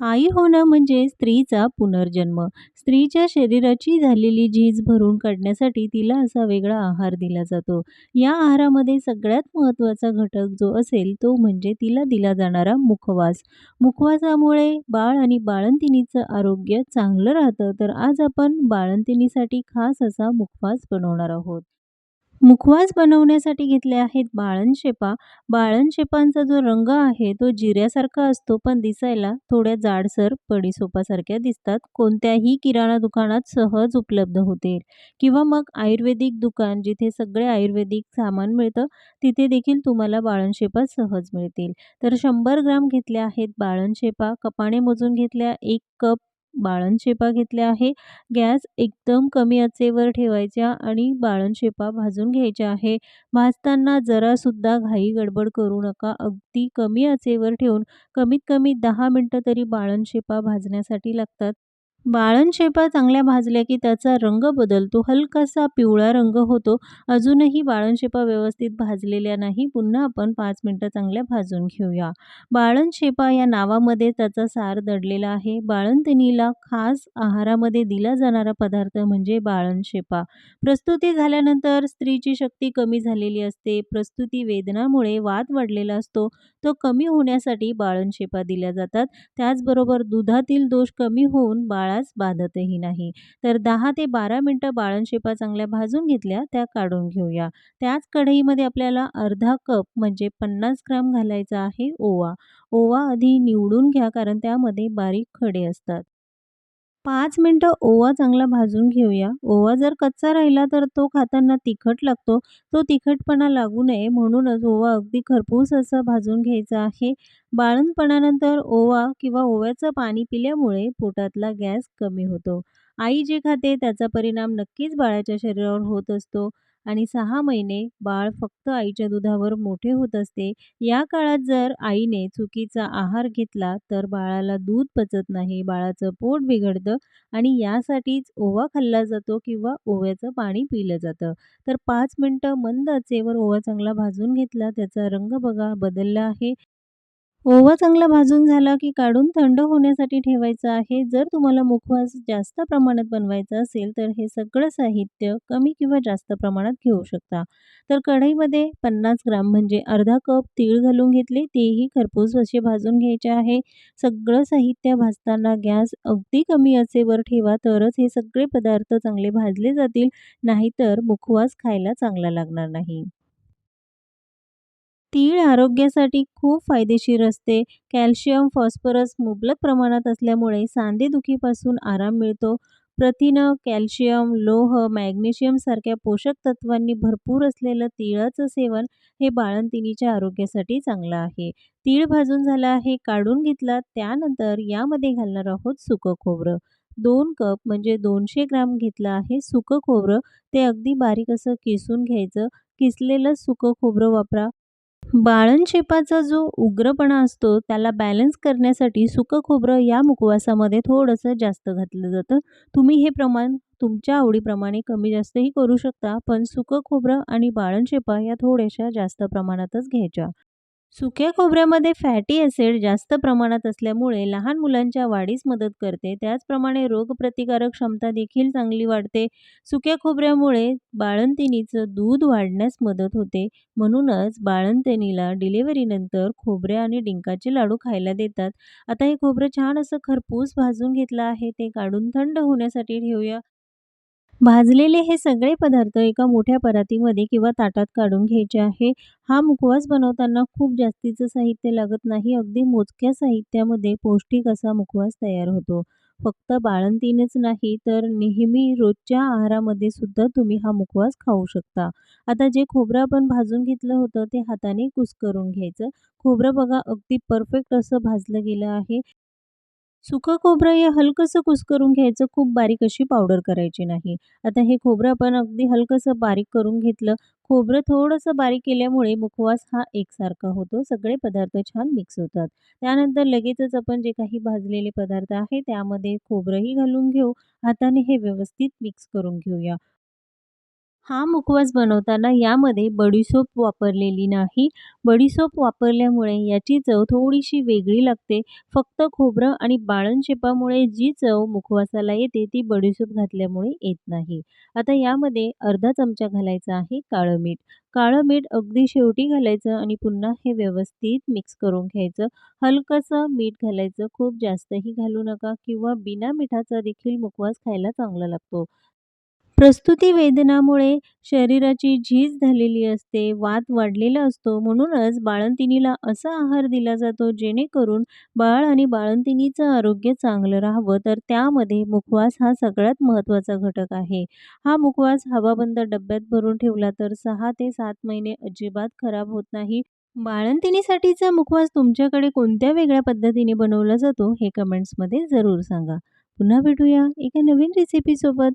आई होणं म्हणजे स्त्रीचा पुनर्जन्म. स्त्रीच्या शरीराची झालेली झीज भरून काढण्यासाठी तिला असा वेगळा आहार दिला जातो. या आहारामध्ये सगळ्यात महत्त्वाचा घटक जो असेल तो म्हणजे तिला दिला जाणारा मुखवास. मुखवासामुळे बाळ आणि बाळंतिणीचं आरोग्य चांगलं राहतं. तर आज आपण बाळंतिणीसाठी खास असा मुखवास बनवणार आहोत. मुखवास बनवण्यासाठी घेतले आहेत बाळंशेपा. बाळंशेपांचा जो रंग आहे तो जिऱ्यासारखा असतो पण दिसायला थोड्या जाडसर पडीसोपासारख्या दिसतात. कोणत्याही किराणा दुकानात सहज उपलब्ध होतील किंवा मग आयुर्वेदिक दुकान जिथे सगळे आयुर्वेदिक सामान मिळतं तिथे देखील तुम्हाला बाळंशेपा सहज मिळतील. तर शंभर ग्राम घेतल्या आहेत बाळंशेपा. कपाने मोजून घेतल्या. एक कप बाळंशेपा घेतल्या आहे. गॅस एकदम कमी आचेवर ठेवायच्या आणि बाळंशेपा भाजून घ्यायच्या आहे. भाजताना जरासुद्धा घाई गडबड करू नका. अगदी कमी आचेवर ठेवून कमीत कमी दहा मिनटं तरी बाळंशेपा भाजण्यासाठी लागतात. बाळंशेपा चांगल्या भाजल्या की त्याचा रंग बदलतो. हलकासा पिवळा रंग होतो. अजूनही बाळंशेपा व्यवस्थित भाजलेल्या नाही. पुन्हा आपण पाच मिनटं चांगल्या भाजून घेऊया. बाळंशेपा या नावामध्ये त्याचा सार दडलेला आहे. बाळंतिणीला खास आहारामध्ये दिला जाणारा पदार्थ म्हणजे बाळण शेपा प्रस्तुती झाल्यानंतर स्त्रीची शक्ती कमी झालेली असते. प्रस्तुती वेदनामुळे वाद वाढलेला असतो. तो कमी होण्यासाठी बाळंशेपा दिल्या जातात. त्याचबरोबर दुधातील दोष कमी होऊन बाळास बाधतही नाही. तर दहा ते बारा मिनटं बाळंशेपा चांगल्या भाजून घेतल्या त्या काढून घेऊया. त्याच कढईमध्ये आपल्याला अर्धा कप म्हणजे 50 ग्राम घालायचा आहे ओवा. ओवा आधी निवडून घ्या कारण त्यामध्ये बारीक खडे असतात. पाच मिनटं ओवा चांगला भाजून घेऊया. ओवा जर कच्चा राहिला तर तो खाताना तिखट लागतो. तो तिखटपणा लागू नये म्हणूनच ओवा अगदी खरपूस असा भाजून घ्यायचा आहे. बाळंतपणानंतर ओवा किंवा ओव्याचं पाणी पिल्यामुळे पोटातला गॅस कमी होतो. आई जे खाते त्याचा परिणाम नक्कीच बाळाच्या शरीरावर होत असतो आणि सहा महिने बाळ फक्त आईच्या दुधावर मोठे होत असते. या काळात जर आईने चुकीचा आहार घेतला तर बाळाला दूध पचत नाही, बाळाचं पोट बिघडतं आणि यासाठीच ओवा खाल्ला जातो किंवा ओव्याचं पाणी पिलं जातं. तर पाच मिनटं मंद आचेवर ओवा चांगला भाजून घेतला. त्याचा रंग बघा बदलला आहे. ओवा चांगला भाजून झाला की काढून थंड होण्यासाठी ठेवायचा आहे. जर तुम्हाला मुखवास जास्त प्रमाणात बनवायचा असेल तर हे सगळं साहित्य कमी किंवा जास्त प्रमाणात घेऊ शकता. तर कढईमध्ये 50 ग्राम म्हणजे अर्धा कप तीळ घालून घेतले. तेही खरपूस असे भाजून घ्यायचे आहे. सगळं साहित्य भाजताना गॅस अगदी कमी असेवर ठेवा तरच हे सगळे पदार्थ चांगले भाजले जातील. नाहीतर मुखवास खायला चांगला लागणार नाही. तीळ आरोग्यासाठी खूप फायदेशीर असते. कॅल्शियम, फॉस्फरस मुबलक प्रमाणात असल्यामुळे सांधेदुखीपासून आराम मिळतो. प्रथिनं, कॅल्शियम, लोह, मॅग्नेशियम सारख्या पोषक तत्वांनी भरपूर असलेलं तिळाचं सेवन हे बाळंतिणीच्या आरोग्यासाठी चांगलं आहे. तीळ भाजून झाला आहे, काढून घेतला. त्यानंतर यामध्ये घालणार आहोत सुकं खोबरं. दोन कप म्हणजे दोनशे ग्राम घेतलं आहे सुकं खोबरं. ते अगदी बारीक असं किसून घ्यायचं. किसलेलं सुकं खोबरं वापरा. बाळणशेपाचा जो उग्रपणा असतो त्याला बॅलन्स करण्यासाठी सुकं खोबरं या मुखवासामध्ये थोडंसं जास्त घातलं जातं. तुम्ही हे प्रमाण तुमच्या आवडीप्रमाणे कमी जास्तही करू शकता. पण सुकं खोबरं आणि बाळंशेपा या थोड्याशा जास्त प्रमाणातच घ्यायच्या. सुक्या खोबऱ्यामध्ये फॅटी ॲसिड जास्त प्रमाणात असल्यामुळे लहान मुलांच्या वाढीस मदत करते. त्याचप्रमाणे रोगप्रतिकारक क्षमता देखील चांगली वाढते. सुक्या खोबऱ्यामुळे बाळंतिणीचं दूध वाढण्यास मदत होते. म्हणूनच बाळंतिणीला डिलिव्हरीनंतर खोबरे आणि डिंकाचे लाडू खायला देतात. आता हे खोबरं छान असं खरपूस भाजून घेतलं आहे. ते काढून थंड होण्यासाठी ठेवूया. भाजलेले हे सगळे पदार्थ एका मोठ्या परातीमध्ये किंवा ताटात काढून घ्यायचे आहे. हा मुखवास बनवताना खूप जास्तीचं साहित्य लागत नाही. अगदी मोजक्या साहित्यामध्ये पौष्टिक असा मुखवास तयार होतो. फक्त बाळंतीनच नाही तर नेहमी रोजच्या आहारामध्ये सुद्धा तुम्ही हा मुखवास खाऊ शकता. आता जे खोबरं आपण भाजून घेतलं होतं ते हाताने कुस्करून घ्यायचं. खोबरं बघा अगदी परफेक्ट असं भाजलं गेलं आहे. सुकं खोबरं हे हलकंसं कुस्करून घ्यायचं. खूप बारीक अशी पावडर करायची नाही. आता हे खोबरं आपण अगदी हलकंसं बारीक करून घेतलं. खोबरं थोडंसं बारीक केल्यामुळे मुखवास हा एकसारखा होतो. सगळे पदार्थ छान मिक्स होतात. त्यानंतर लगेचच आपण जे काही भाजलेले पदार्थ आहे त्यामध्ये खोबरंही घालून घेऊ. हाताने हे व्यवस्थित मिक्स करून घेऊया. हा मुखवास बनवताना यामध्ये बडीसोप वापरलेली नाही. बडीसोप वापरल्यामुळे याची चव थोडीशी वेगळी लागते. फक्त खोबरं आणि बाळणशेपामुळे जी चव मुखवासाला येते ती बडीसोप घातल्यामुळे येत नाही. आता यामध्ये अर्धा चमचा घालायचा आहे काळं मीठ. काळं मीठ अगदी शेवटी घालायचं आणि पुन्हा हे व्यवस्थित मिक्स करून घ्यायचं. हलकंसं मीठ घालायचं, खूप जास्तही घालू नका किंवा बिना मिठाचा देखील मुखवास खायला चांगला लागतो. प्रस्तुती वेदनामुळे शरीराची झीज झालेली असते, वात वाढलेला असतो. म्हणूनच बाळंतिणीला असा आहार दिला जातो जेणेकरून बाळ आणि बाळंतिणीचं आरोग्य चांगलं राहावं, तर त्यामध्ये मुखवास हा सगळ्यात महत्त्वाचा घटक आहे. हा मुखवास हवाबंद डब्यात भरून ठेवला तर सहा ते सात महिने अजिबात खराब होत नाही. बाळंतिणीसाठीचा मुखवास तुमच्याकडे कोणत्या वेगळ्या पद्धतीने बनवला जातो हे कमेंट्समध्ये जरूर सांगा. पुन्हा भेटूया एका नवीन रेसिपीसोबत.